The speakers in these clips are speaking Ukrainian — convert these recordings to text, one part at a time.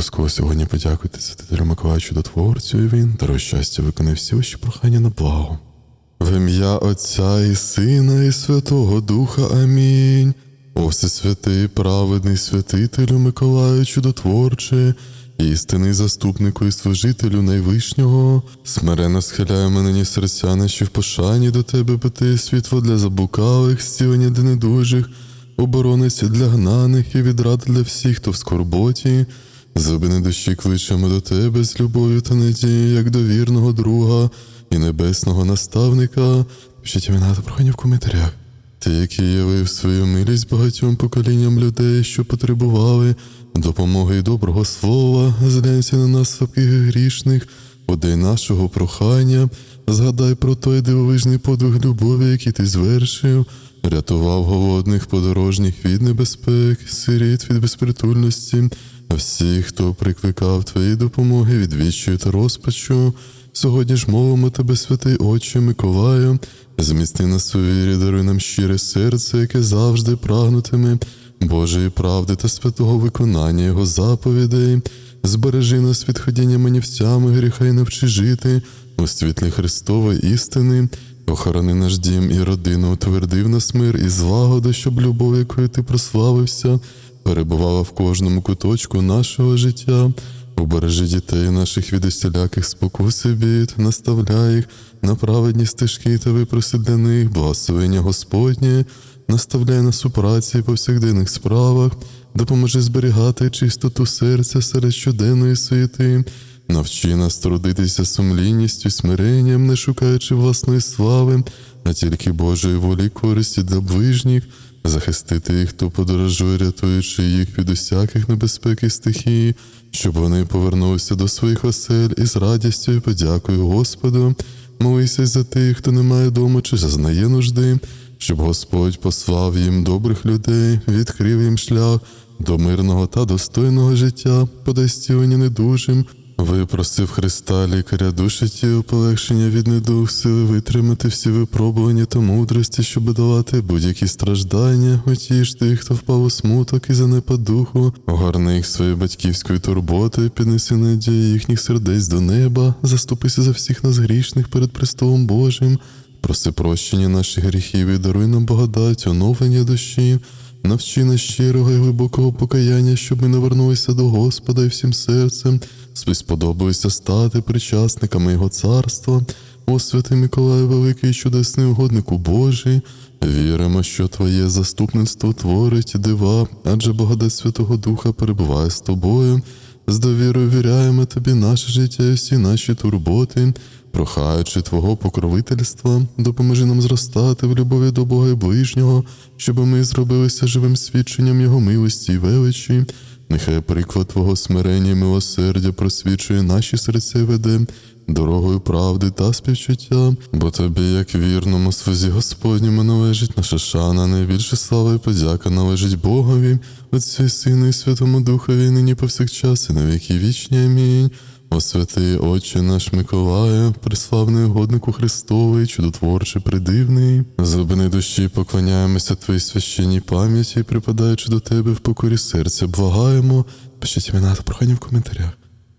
Обов'язково сьогодні подякуйте святителю Миколаю Чудотворцю, і він дарує щастя, виконає всі ваші прохання на благо. В ім'я Отця і Сина, і Святого Духа. Амінь. О всесвятий, праведний святителю Миколаю Чудотворче, істинний заступнику і служителю Найвишнього, смиренно схиляємо нині серця наші в пошані до тебе, бо світло для заблукалих, зцілення для недужих, оборонець для гнаних і відрада для всіх, хто в скорботі. Зубини душі кличемо до тебе з любов'ю та надією, як до вірного друга і небесного наставника. Пишіть імена та прохання в коментарях. Ти, який явив свою милість багатьом поколінням людей, що потребували допомоги і доброго слова, зглянься на нас слабких грішних, подай нашого прохання, згадай про той дивовижний подвиг любові, який ти звершив, рятував голодних подорожніх від небезпек, сиріт від безпритульності, а всіх, хто прикликав твої допомоги від відчаю та розпачу. Сьогодні ж мовимо тебе, святий Отче Миколаю, зміцни нас у вірі, даруй нам щире серце, яке завжди прагнутиме Божої правди та святого виконання Його заповідей. Збережи нас від ходіння манівцями, гріха й навчи жити у світлі Христової істини. Охорони наш дім і родину, утвердив нас мир і злагоду, щоб любов, якою ти прославився, перебувала в кожному куточку нашого життя. Убережи дітей наших від усіляких спокус і бід, наставляй їх на праведні стежки та випроси для них, благословення Господнє, наставляй нас у праці і повсякденних справах, допоможи зберігати чистоту серця серед щоденної суєти. Навчи нас трудитися сумлінністю смиренням, не шукаючи власної слави, а тільки Божої волі користі для ближніх, захистити їх, хто подорожує, рятуючи їх від усяких небезпек і стихій, щоб вони повернулися до своїх осель із радістю і подякою Господу. Молися за тих, хто не має дому чи зазнає нужди, щоб Господь послав їм добрих людей, відкрив їм шлях до мирного та достойного життя, подай зцілення недужим. Випросив Христа, лікаря душі тіл, полегшення від недух, сили витримати всі випробування та мудрості, щоб давати будь-які страждання, утіш тих, хто впав у смуток і занепад духу, огорни їх своєю батьківською турботою, піднеси надії їхніх сердець до неба, заступися за всіх нас грішних перед престолом Божим, проси прощення наших гріхів і даруй нам благодать, оновлення душі. Навчи нас щирого і глибокого покаяння, щоб ми навернулися до Господа і всім серцем, сподобалися стати причасниками Його царства. О святий Миколай, великий чудесний угоднику Божий, віримо, що Твоє заступництво творить дива, адже благодать Святого Духа перебуває з тобою. З довірою віряємо тобі наше життя і всі наші турботи, прохаючи Твого покровительства, допоможи нам зростати в любові до Бога і ближнього, щоб ми зробилися живим свідченням Його милості і величі. Нехай приклад Твого смирення і милосердя просвічує наші серця і веде дорогою правди та співчуття, бо тобі, як вірному слузі Господньому, належить наша шана, найбільше слава і подяка належить Богові, Отцю Сину і Святому Духові, нині повсякчас і на віки вічні. Амінь. О святий Отче наш Миколаю, приславний угоднику Христовий, чудотворчий, придивний, зубини душі поклоняємося Твоїй священній пам'яті, припадаючи до Тебе в покорі серця, благаємо. Пишіть імена та прохання в коментарях.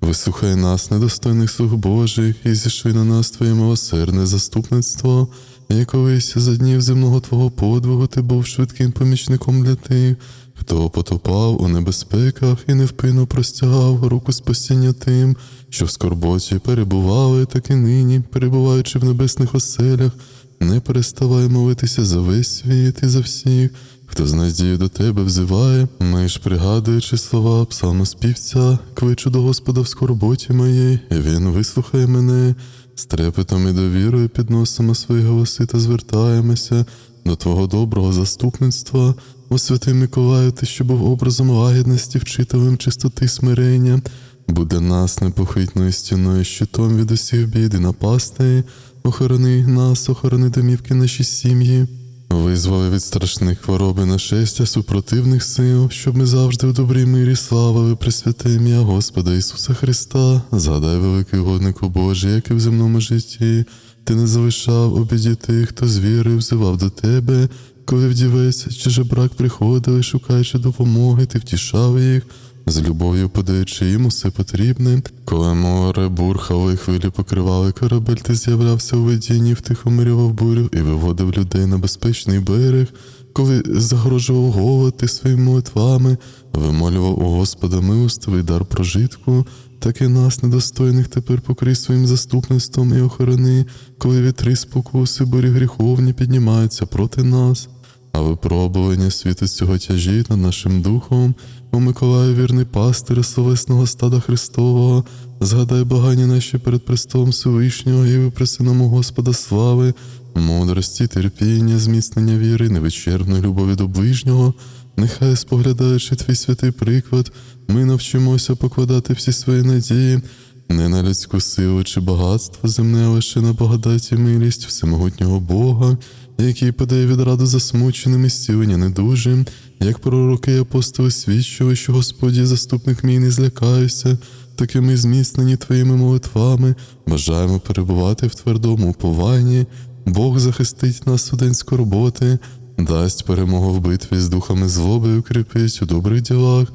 Вислухай нас, недостойних слуг Божих, і зішли на нас Твоє милосердне заступництво, як колись за днів земного Твого подвигу ти був швидким помічником для тих, хто потопав у небезпеках і невпинно простягав руку спасіння тим, що в скорботі перебували, так і нині, перебуваючи в небесних оселях, не переставай молитися за весь світ і за всіх, хто з надією до тебе взиває, ж пригадуючи слова псалмоспівця, кличу до Господа в скорботі моєї, і він вислухає мене, з трепетом і довірою підносимо свої голоси та звертаємося до Твого доброго заступництва. О святий Миколаю, ти, що був образом лагідності, вчителем чистоти смирення, буде нас непохитною стіною, щитом від усіх бід і напастей, охорони нас, охорони домівки наші сім'ї. Визволи від страшних хвороб і нашестя супротивних сил, щоб ми завжди у добрій мирі славили Пресвяте ім'я Господа Ісуса Христа, згадай, великий угоднику Божий, як і в земному житті, ти не залишав у біді тих, хто з вірою взивав до тебе, коли вдівець чи жебрак приходили, шукаючи допомоги, ти втішав їх, з любов'ю подаючи їм усе потрібне. Коли море бурхало і хвилі покривали корабель, ти з'являвся у видінні, втихомирював бурю і виводив людей на безпечний берег. Коли загрожував голод, ти своїми молитвами вимолював у Господа милостивий дар прожитку, так і нас, недостойних, тепер покрий своїм заступництвом і охорони, коли вітри спокуси, бурі гріховні піднімаються проти нас. А випробування світу цього тяжіють над нашим духом. О Миколаю, вірний пастир словесного стада Христового, згадай багані наші перед престолом Всевишнього і випроси нам у Господа слави, мудрості, терпіння, зміцнення віри, невичерпної любові до ближнього. Нехай, споглядаючи твій святий приклад, ми навчимося покладати всі свої надії не на людську силу чи багатство земне, лише на благодать і милість всемогутнього Бога, який подає відраду засмученим і зцілення недужим, як пророки і апостоли свідчили, що Господь заступник мій, не злякаюся, таки ми зміцнені твоїми молитвами, бажаємо перебувати в твердому упованні. Бог захистить нас у день скорботи, дасть перемогу в битві з духами злоби і укріпить у добрих ділах.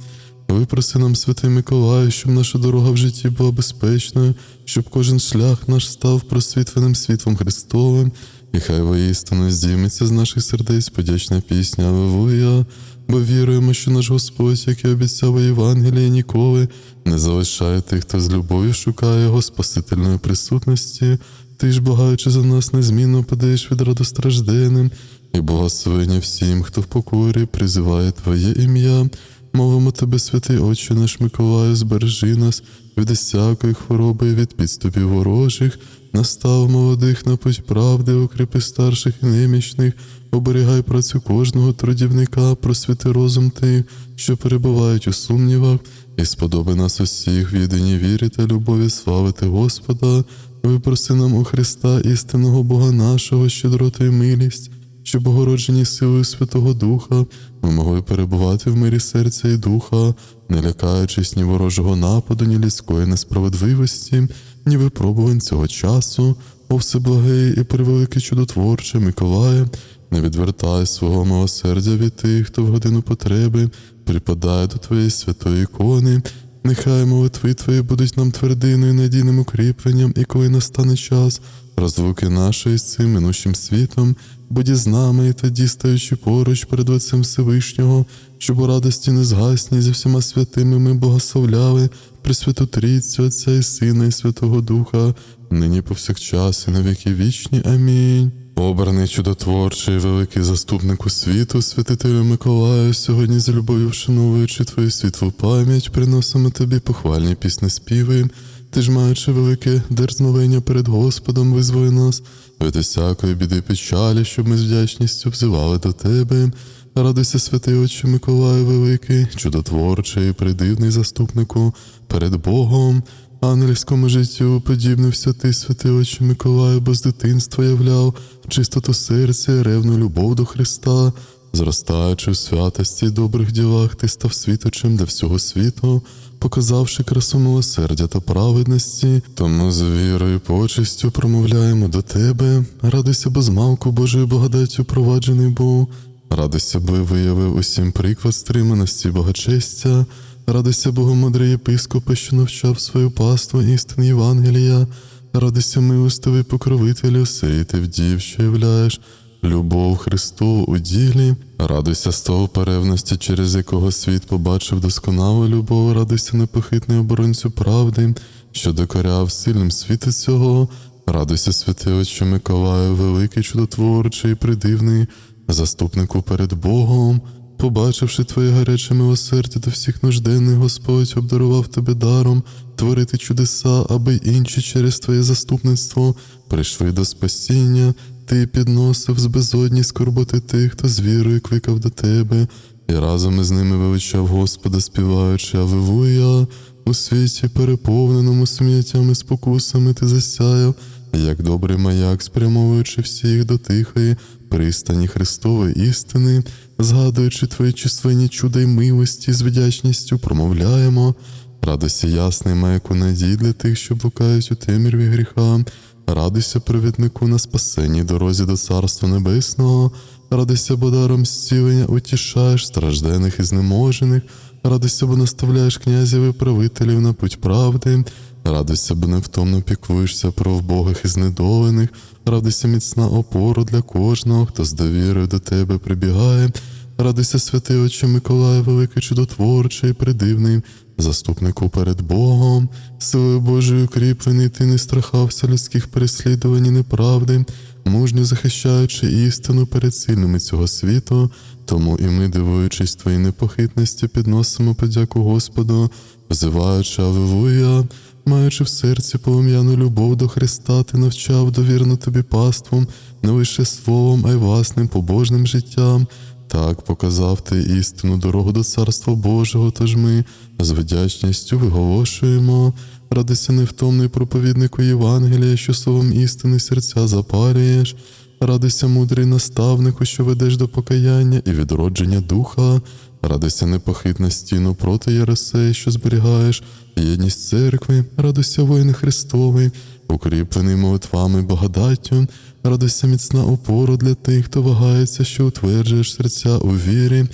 Випроси нам, святий Миколаю, щоб наша дорога в житті була безпечною, щоб кожен шлях наш став просвітленим світлом Христовим, і хай воістину здійметься з наших сердець подячна пісня Аллилуйя, бо віруємо, що наш Господь, який обіцяв у Євангелії, ніколи не залишає тих, хто з любов'ю шукає його спасительної присутності. Ти ж, благаючи за нас, незмінно подаєш відраду стражденним, і благословення всім, хто в покорі призиває Твоє ім'я. Мовимо тебе, святий Отче наш Миколаю, збережи нас від всякої хвороби від підступів ворожих, настав молодих на путь правди, укріпи старших і немічних, оберігай працю кожного трудівника, просвіти розум тих, що перебувають у сумнівах, і сподоби нас усіх в єдиній вірі та любові славити Господа, випроси нам у Христа істинного Бога нашого, щедроту і милість щоб огороджені силою Святого Духа ми могли перебувати в мирі серця і духа, не лякаючись ні ворожого нападу, ні людської несправедливості, ні випробувань цього часу, о всеблагий і превеликий чудотворче Миколая, не відвертай свого милосердя від тих, хто в годину потреби припадає до твоєї святої ікони. Нехай молитви твої будуть нам твердиною, надійним укріпленням, і коли настане час розлуки нашої з цим минущим світом, будь із нами і тоді, стаючи поруч перед Отцем Всевишнього, щоб у радості не згасні зі всіма святими ми благословляли Пресвяту Трійцю, Отця і Сина, і Святого Духа, нині повсякчас і на віки вічні. Амінь. Обраний чудотворчий, великий заступнику світу, святителю Миколаю, сьогодні з любов'ю вшановуючи твою світлу пам'ять, приносимо тобі похвальні пісні співи. Ти ж, маючи велике дерзновення перед Господом, визволи нас від усякої біди печалі, щоб ми з вдячністю взивали до тебе. Радуйся, святий Отче Миколаю Великий, чудотворчий, придивний заступнику перед Богом. Ангельському життю подібнився ти, святий Отче Миколаю, бо з дитинства являв чистоту серця, ревну любов до Христа, зростаючи в святості й добрих ділах, ти став світочем для всього світу, показавши красу милосердя та праведності, тому з вірою і почестю промовляємо до тебе. Радуйся, бо змалку Божою благодаттю проваджений був. Радуйся, би виявив усім приклад стриманості, богочестя. Радуйся, Богомудрий єпископе, що навчав свою паству істин Євангелія. Радуйся, милостивий покровителю, сей ти вдів, що являєш любов Христову у ділі. Радуйся стовпа ревності, через якого світ побачив досконалу любов. Радуйся, непохитний оборонцю правди, що докоряв сильним світу цього. Радуйся, святий Отче Миколаю, великий чудотворчий, придивний, заступнику перед Богом. Побачивши твоє гаряче милосердя до всіх нужденних, Господь обдарував тебе даром творити чудеса, аби інші через твоє заступництво прийшли до спасіння. Ти підносив з безодні скорботи тих, хто з вірою кликав до тебе, і разом із ними величав Господа, співаючи Аллилуйя. У світі, переповненому сміттями спокусами, ти засяяв, як добрий маяк, спрямовуючи всіх до тихої пристані Христової істини, згадуючи твої численні чуда й милості, з вдячністю промовляємо. Радуйся ясний маяку надій для тих, що блукають у темряві гріха. Радуйся, провіднику на спасенній дорозі до Царства Небесного, радуйся, бо даром зцілення утішаєш страждених і знеможених, Радуйся, бо наставляєш князів і правителів на путь правди. Радуйся, бо невтомно піклуєшся про вбогих і знедолених. Радуйся, міцна опора для кожного, хто з довірою до тебе прибігає. Радуйся, святий Отче Миколай, великий чудотворчий, придивний, заступнику перед Богом, силою Божою укріплений, ти не страхався людських переслідувань і неправди, мужньо захищаючи істину перед сильними цього світу. Тому і ми, дивуючись твоїй непохитності, підносимо подяку Господу, взиваючи Аллилуйя, маючи в серці полум'яну любов до Христа, ти навчав довірно тобі паством, не лише словом, а й власним побожним життям. Так показав ти істину дорогу до Царства Божого, тож ми з вдячністю виголошуємо. Радися невтомний проповіднику Євангелія, що словом істини серця запалюєш. Радуйся, мудрий наставнику, що ведеш до покаяння і відродження духа. Радуйся непохитна стіну проти Єресея, що зберігаєш єдність церкви, радуйся, воїн Христовий, укріплений молитвами благодаттю. Радуйся, міцна опора для тих, хто вагається, що утверджуєш серця у вірі.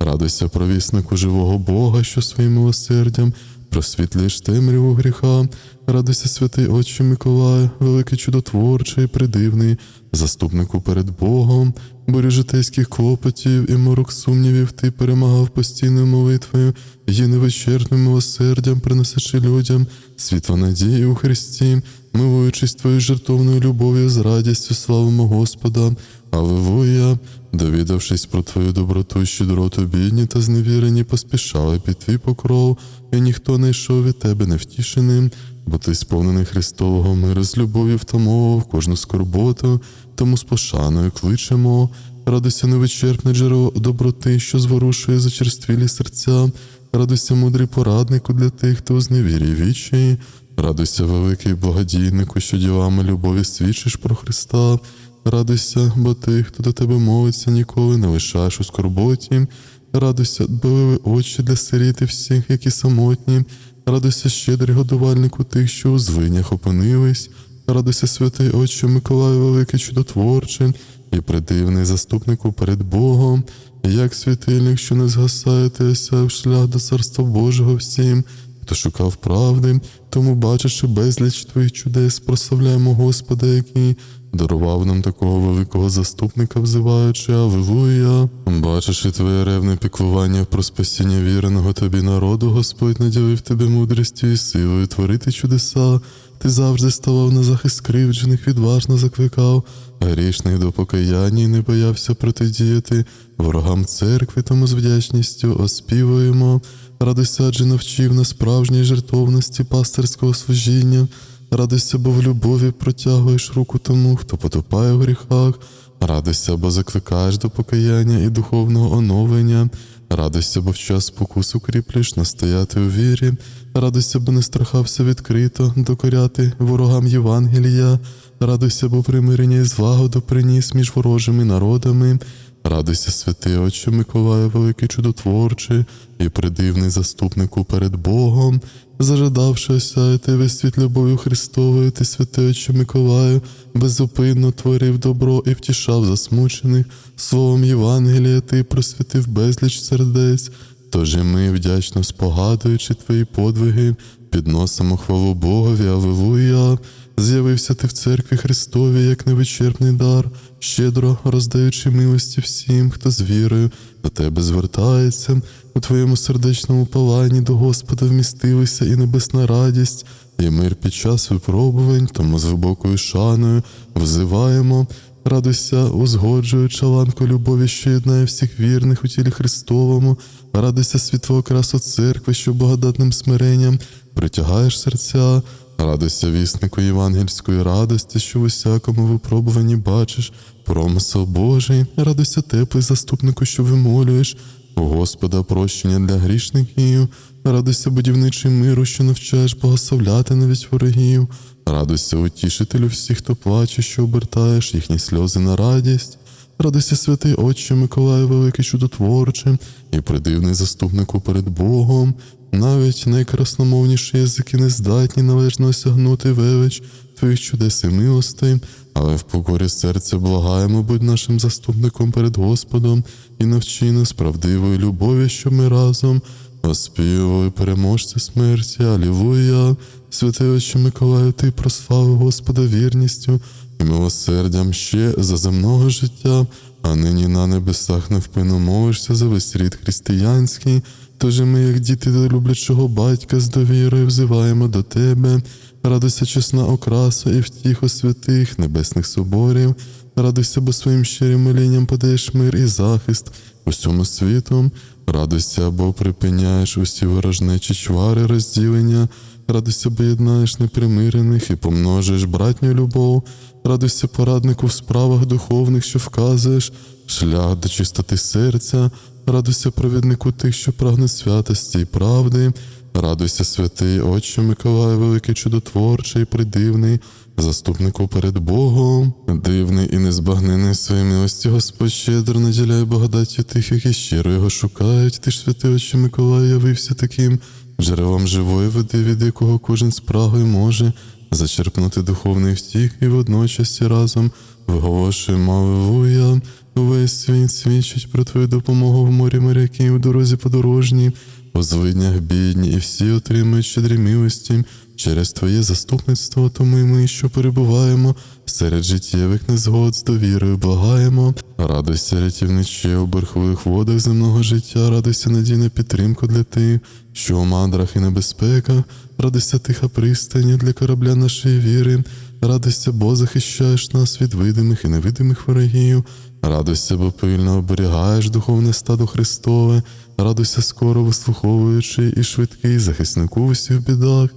Радуйся, провіснику живого Бога, що своїм милосердям просвітлюєш темряву гріха. Радуйся, святий Отче Миколай, великий чудотворчий, придивний, заступнику перед Богом, бурі житейських клопотів і морок сумнівів ти перемагав постійною молитвою, її невичерпним милосердям, приносячи людям світло надії у Христі, милуючись твоєю жертовною любов'ю з радістю славимо Господа. Аллилуйя! Довідавшись про твою доброту і щедроту, бідні та зневірені поспішали під твій покров, і ніхто не йшов від тебе невтішеним, бо ти сповнений Христового миру з любов'ю втамовував кожну скорботу, тому з пошаною кличемо. Радуйся невичерпне джерело доброти, що зворушує зачерствілі серця, радуйся, мудрий пораднику для тих, хто зневірі вічі, радуйся, великий благодійнику, що ділами любові свідчиш про Христа. Радуйся, бо ти, хто до тебе молиться, ніколи не лишаєш у скорботі. Радуйся, дбаливі очі для сиріт і всіх, які самотні. Радуйся, щедрий годувальнику тих, що у звинях опинились. Радуйся, святий Отче Миколаю, великий чудотворчий і придивний заступнику перед Богом, як світильник, що не згасає, ти осяяв шлях до царства Божого всім, хто шукав правди, тому, бачачи безліч твоїх чудес, прославляємо Господа, який дарував нам такого великого заступника, взиваючи Аллилуйя. Бачачи твоє ревне піклування про спасіння віреного тобі народу, Господь наділив тебе мудрістю і силою творити чудеса. Ти завжди ставав на захист кривджених, відважно закликав, грішних до покаяння і не боявся протидіяти ворогам церкви, тому з вдячністю оспівуємо. Радуйся, навчив на справжній жертовності пастирського служіння. Радуйся, бо в любові протягуєш руку тому, хто потопає в гріхах. Радуйся, бо закликаєш до покаяння і духовного оновлення. Радуйся, бо в час спокус укріплюєш настояти у вірі. Радуйся, бо не страхався відкрито докоряти ворогам Євангелія. Радуйся, бо примирення і злагоду приніс між ворожими народами. Радуйся, святий Отче Миколаю, великий чудотворчий і придивний заступнику перед Богом, зажадавши осяяти весь світ любов'ю Христовою, ти, святий Отче Миколаю, беззупинно творив добро і втішав засмучених. Словом Євангелія ти просвітив безліч сердець. Тож і ми, вдячно спогадуючи твої подвиги, підносимо хвалу Богові, Аллилуйя. З'явився ти в церкві Христовій як невичерпний дар, щедро роздаючи милості всім, хто з вірою до тебе звертається. У твоєму сердечному паланні до Господа вмістилися і небесна радість, і мир під час випробувань, тому з глибокою шаною взиваємо. Радуйся, узгоджуючи ланку любові, що єднає всіх вірних у тілі Христовому, радуйся світло красу церкви, що благодатним смиренням притягаєш серця, радуйся віснику євангельської радості, що в усякому випробуванні бачиш, промисел Божий, радуйся теплий заступнику, що вимолюєш, у Господа прощення для грішників, радуйся будівничий миру, що навчаєш благословляти навіть ворогів, радуйся утішителю всіх, хто плаче, що обертаєш їхні сльози на радість. Радуйся, святий Отче Миколаю, великий чудотворче і придивний заступнику перед Богом. Навіть найкрасномовніші язики не здатні належно осягнути велич твоїх чудес і милостей, але в покорі серця благаємо, будь нашим заступником перед Господом і навчи нас правдивої любові, що ми разом оспівали переможця смерті, Алілуя. Святий Отче Миколаю, ти прославив Господа вірністю і милосердям ще за земного життя, а нині на небесах невпинно мовишся за весь рід християнський. Тож ми, як діти до люблячого батька, з довірою взиваємо до тебе. Радуйся, чесна окраса і втіхо святих небесних соборів. Радуйся, бо своїм щирим молінням подаєш мир і захист усьому світу. Радуйся, бо припиняєш усі ворожнечі чвари розділення. Радуйся, бо єднаєш непримирених і помножуєш братню любов. Радуйся, пораднику в справах духовних, що вказуєш, шлях до чистоти серця. Радуйся, провіднику тих, що прагне святості і правди. Радуйся, святий Отче Миколай, великий чудотворчий, придивний, заступнику перед Богом, дивний і незбагнений своєї милості, Господь щедро наділяє благодаттю тих, які щиро його шукають. Ти ж, святий Отче Миколай, явився таким джерелом живої води, від якого кожен спрагою може зачерпнути духовний втіх і водночас і разом виголошує Аллилуйя. Увесь світ свідчить про твою допомогу в морі моряків, у дорозі подорожній, у злиднях бідні, і всі отримують щедрі милості через Твоє заступництво, тому й ми, що перебуваємо серед життєвих незгод з довірою, благаємо. Радуйся, рятівниче у бурхливих водах земного життя, радуйся надійна підтримку для тих, що у мандрах і небезпеках, радуйся тиха пристані для корабля нашої віри. Радуйся, бо захищаєш нас від видимих і невидимих ворогів. Радуйся, бо пильно оберігаєш духовне стадо Христове, радуйся скоро вислуховуючи і швидкий захиснику в усіх бідах.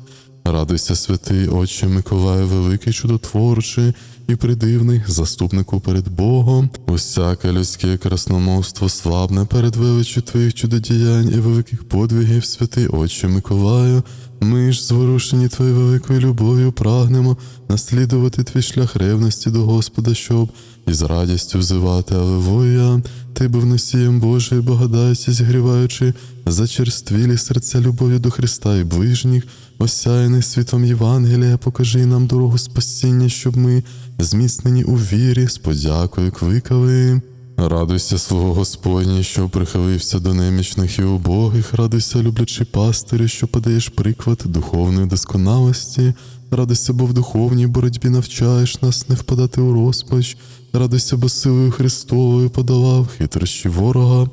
Радуйся, святий Отче Миколаю, великий чудотворчий і придивний, заступнику перед Богом. Усяке людське красномовство слабне перед величчю твоїх чудодіянь і великих подвигів, святий Отче Миколаю. Ми ж, зворушені твоєю великою любов'ю, прагнемо наслідувати твій шлях ревності до Господа, щоб із радістю взивати Аллилуйя. Ти був носієм Божої благодаті, зігріваючи зачерствілі серця любові до Христа і ближніх, осяяний світом Євангелія, покажи нам дорогу спасіння, щоб ми, зміцнені у вірі, з подякою кликали. Радуйся, свого Господній, що прихилився до немічних і убогих, радуйся, люблячи пастирю, що подаєш приклад духовної досконалості, радуйся, бо в духовній боротьбі навчаєш нас не впадати у розпач, радуйся, бо силою Христовою подолав хитрощі ворога.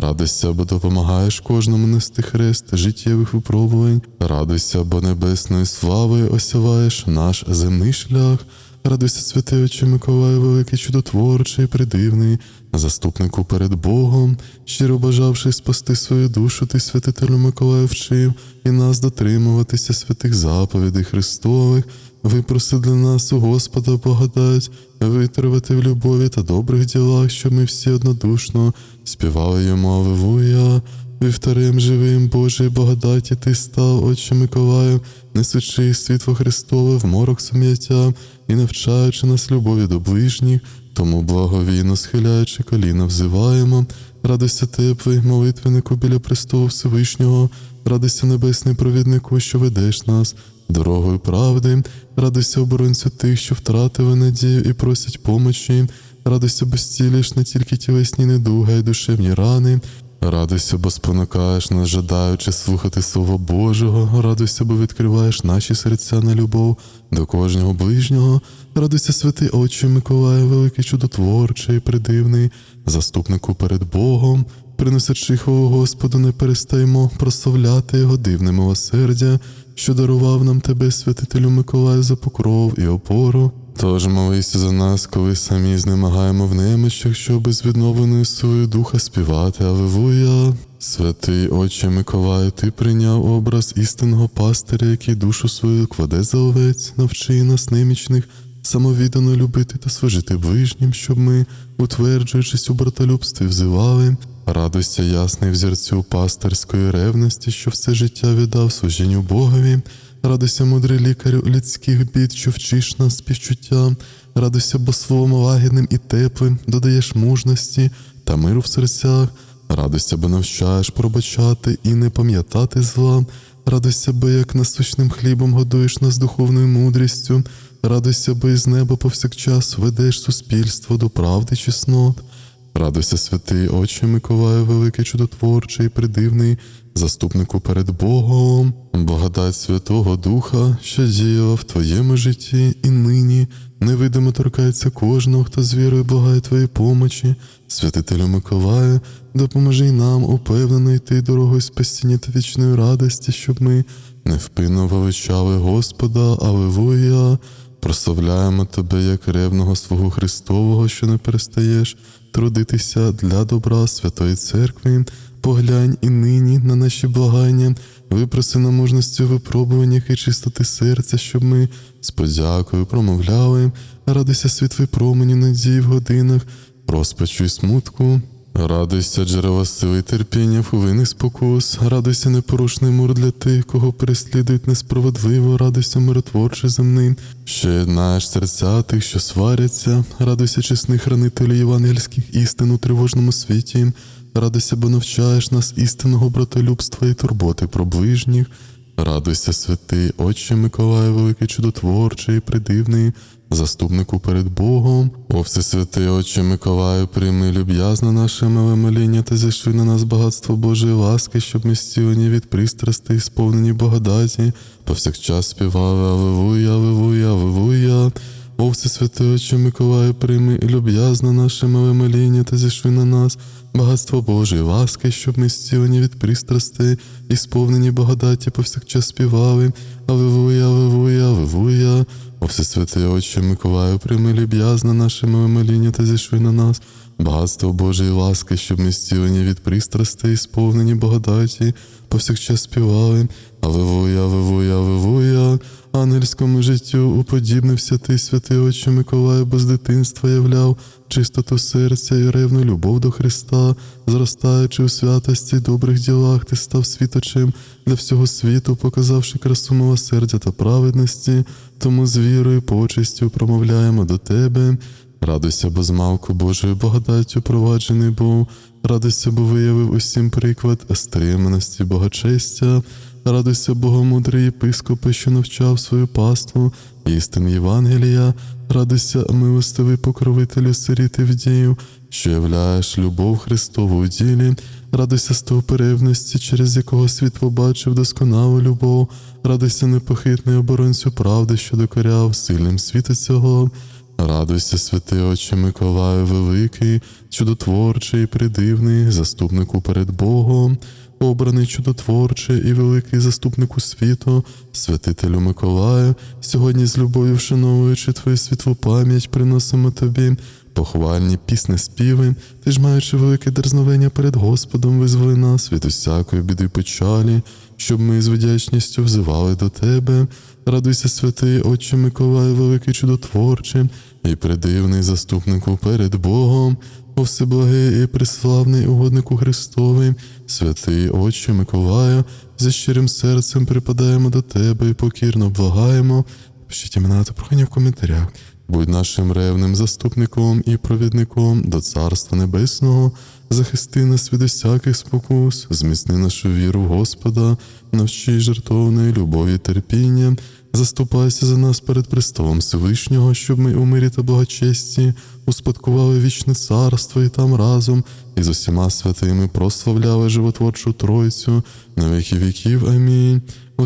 Радуйся, бо допомагаєш кожному нести хрест життєвих випробувань. Радуйся, бо небесною славою осяваєш наш земний шлях. Радуйся, святий Отче Миколаю, великий чудотворчий, придивний, заступнику перед Богом, щиро бажавши спасти свою душу, ти святителю Миколаю вчив і нас дотримуватися святих заповідей Христових. Випроси для нас у Господа благодать, витривати в любові та добрих ділах, щоб ми всі однодушно співали йому Аллилуйя. Вівторем живим Божої благодаті ти став, Отче Миколаю, несучи світло Христове в морок сум'яття і навчаючи нас любові до ближніх, тому благовійно схиляючи коліна, взиваємо. Радуйся теплий, молитвеннику біля престолу Всевишнього, радуйся небесний провіднику, що ведеш нас дорогою правди, радуйся оборонцю тих, що втратили надію і просять помочі, радуйся, бо зцілиш не тільки тілесні недуги, а й душевні рани. Радуйся, бо спонукаєш нас, жадаючи слухати Слово Божого, радуйся, бо відкриваєш наші серця на любов до кожного ближнього. Радуйся, святий Отче Миколаю, великий чудотворчий, придивний, заступнику перед Богом, приносячи хвалу Господу, не перестаємо прославляти Його дивне милосердя, що дарував нам тебе, святителю Миколаю, за покров і опору. Тож молися за нас, коли самі знемагаємо в немощах, щоб з відновленою силою духа співати Аллилуйя. Святий Отче Миколаю, ти прийняв образ істинного пастиря, який душу свою кладе за овець, навчи нас немічних, самовіддано любити та служити ближнім, щоб ми, утверджуючись у братолюбстві, взивали. Радуйся, ясний взірцю пастирської ревності, що все життя віддав служінню Богові. Радуйся, мудрий лікарю людських бід, що вчиш нас співчуття. Радуйся, бо словом лагідним і теплим додаєш мужності та миру в серцях. Радуйся, бо навчаєш пробачати і не пам'ятати зла. Радуйся, бо як насущним хлібом годуєш нас духовною мудрістю. Радуйся, бо із неба повсякчас ведеш суспільство до правди чеснот. Радуйся, святий Отче Миколаю, великий чудотворчий, придивний, заступнику перед Богом, благодать Святого Духа, що діяла в твоєму житті і нині, невидимо торкається кожного, хто з вірою благає твоєї помочі. Святителю Миколаю, допоможи нам упевнено йти дорогою спасіння та вічної радості, щоб ми невпинно величали Господа, Аллилуйя. Прославляємо тебе як ревного свого Христового, що не перестаєш трудитися для добра Святої Церкви. Поглянь і нині на наші благання, випроси на мужності у випробуваннях і чистоти серця, щоб ми з подякою промовляли, радися світлий промені надії в годинах, розпачу і смутку. Радуйся, джерела сили терпіння, хвилини спокус, радуйся непорушний мур для тих, кого переслідують несправедливо, радуйся миротворче земним, що єднаєш серця тих, що сваряться, радуйся чесних хранителів євангельських істин у тривожному світі, радуйся, бо навчаєш нас істинного братолюбства і турботи про ближніх. Радуйся, святий, Отче Миколай, великий чудотворчий, придивний, заступнику перед Богом. О Всесвятий Отче Миколаю, прийми люб'язно наше миле моління та зійшли на нас багатство Божої ласки, щоб ми зцілені від пристрастей, сповнені благодаті, повсякчас співали Аллилуйя, Аллилуйя, Аллилуйя. О Всесвятий Отче Миколаю, прийми люб'язно наше миле моління та зійшли на нас багатство Божої ласки, щоб ми зцілені від пристрастей і сповнені благодаті повсякчас співали. Аллилуйя, Аллилуйя, Аллилуйя. О Всесвятий Отче Миколаю, прийми люб'язно наше миле моління та зійшли на нас. Багатство Божої ласки, щоб ми зцілені від пристрастей і сповнені благодаті, повсякчас співали. Аллилуйя, Аллилуйя, Аллилуйя. Ангельському життю уподібнився ти, святий Отче Миколаю, бо з дитинства являв чистоту серця і ревну любов до Христа, зростаючи у святості добрих ділах, ти став світочем для всього світу, показавши красу милосердя та праведності, тому з вірою почистю промовляємо до тебе. Радуйся, бо з малку Божою благодаттю проваджений був, радуйся, бо виявив усім приклад стриманості, богочестя. Радуйся, Богомудрий єпископи, що навчав свою паству, істин Євангелія, радуйся, милостивий покровителю сиріти вдію, що являєш любов Христову у ділі, радуйся з того перевності, через якого світ побачив досконалу любов, радуйся непохитний оборонцю правди, що докоряв сильним світу цього. Радуйся, святий Отче Миколаю, великий, чудотворчий, і придивний, заступнику перед Богом, обраний чудотворчий і великий заступнику світу, святителю Миколаю, сьогодні з любов'ю вшановуючи твою світлу пам'ять, приносимо тобі похвальні пісни співи, ти ж маючи велике дерзновення перед Господом, визволи нас від усякої біди печалі, щоб ми з вдячністю взивали до тебе. Радуйся, святий Отче Миколай, великий чудотворчий і придивний заступнику перед Богом, о всеблагий і преславний угоднику Христовий, святий Отче Миколаю, зі щирим серцем припадаємо до тебе і покірно благаємо. Пишіть імена та прохання в коментарях. Будь нашим ревним заступником і провідником до Царства Небесного, захисти нас від усяких спокус, зміцни нашу віру в Господа, навчи жертовної любові терпіння, заступайся за нас перед престолом Всевишнього, щоб ми у мирі та благочесті успадкували вічне царство і там разом із усіма святими прославляли животворчу Тройцю на віки віків. Амінь. О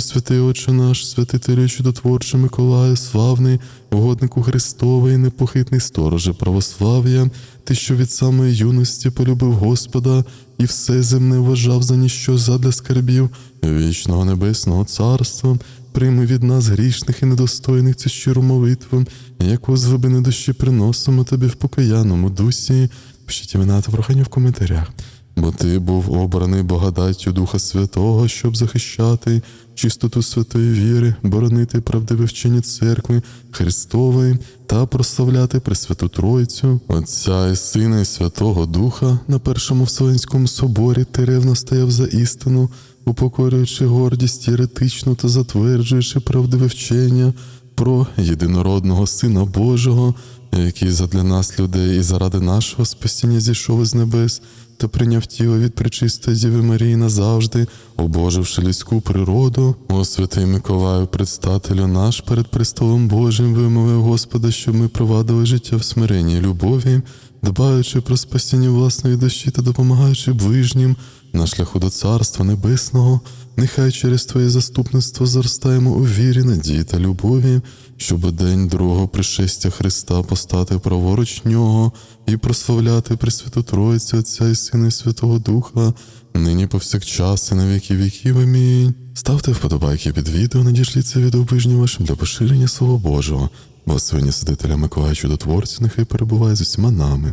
Отче наш, святителю чудотворче Миколаю, славний, угоднику Христовий, непохитний стороже православ'я, ти, що від самої юності полюбив Господа і все земне вважав за ніщо задля скарбів вічного небесного царства, прийми від нас грішних і недостойних цю щиру молитву, яку з глибини душі приносимо тобі в покаяному дусі. Пишіть імена та прохання в коментарях. Бо ти був обраний благодаттю Духа Святого, щоб захищати чистоту святої віри, боронити правдиве вчення церкви Христової та прославляти Пресвяту Тройцю, Отця і Сина і Святого Духа на першому Вселенському соборі ти ревно стояв за істину, упокорюючи гордість єретичну та затверджуючи правдиве вчення про єдинородного Сина Божого, який задля нас, людей, і заради нашого спасіння зійшов із небес та прийняв тіло від пречистої Діви Марії назавжди, обоживши людську природу. О святий Миколаю, предстателю наш перед престолом Божим, вимовив Господа, щоб ми провадили життя в смиренні любові, дбаючи про спасіння власної душі та допомагаючи ближнім, на шляху до Царства Небесного, нехай через Твоє заступництво зростаємо у вірі, надії та любові, щоб день другого пришестя Христа постати праворуч нього і прославляти Пресвяту Троїцю Отця і Сина і Святого Духа, нині повсякчас і на віки віків. Амінь. Ставте вподобайки під відео, надішліть це відео ближнім вашим для поширення Слова Божого. Благословення Сидителя Миколая Чудотворця, нехай перебуває з усіма нами.